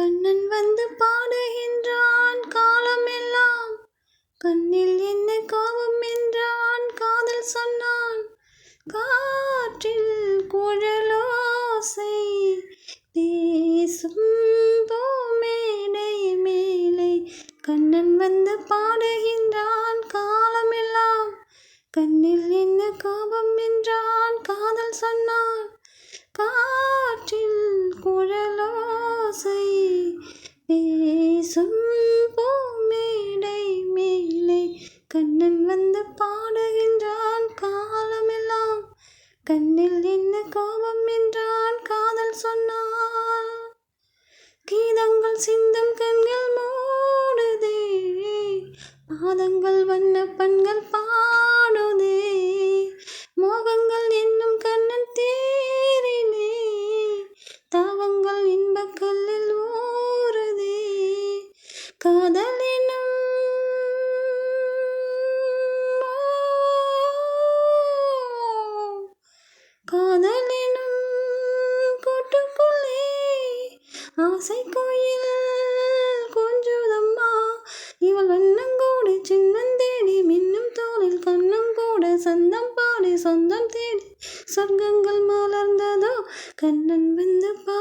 கண்ணன் வந்து பாடுகின்றான் காலமெல்லாம் கண்ணில் என்ன கோபம் என்றான்? காதல் சொன்னான். காற்றில் குழலோசை. தேசும் பூமேடை மேலே. கண்ணன் வந்து பாடுகின்றான் காலமெல்லாம் கண்ணில் என்ன கோபம் என்றான்? கண்ணில் என்ன கோபம் என்றான் காதல் சொன்னான் கீதங்கள் சிந்தும் கண்கள் மூடுதே பாதங்கள் வண்ண பண்கள் பாடுதே. மோகங்கள் என்னும் கண்ணன் தேரினே தாவங்கள் இன்பக்கல்லில் ஊறுதே. காதலே ஆசை கோயில் கொஞ்சுதம்மா இவள் வண்ணங்கூடு சின்னந்தேடி மின்னும் தோளில் கண்ணம் கூட சந்தம் பாடி சொந்தம் தேடி சொர்க்கங்கள் மலர்ந்ததோ கண்ணன் வந்து பா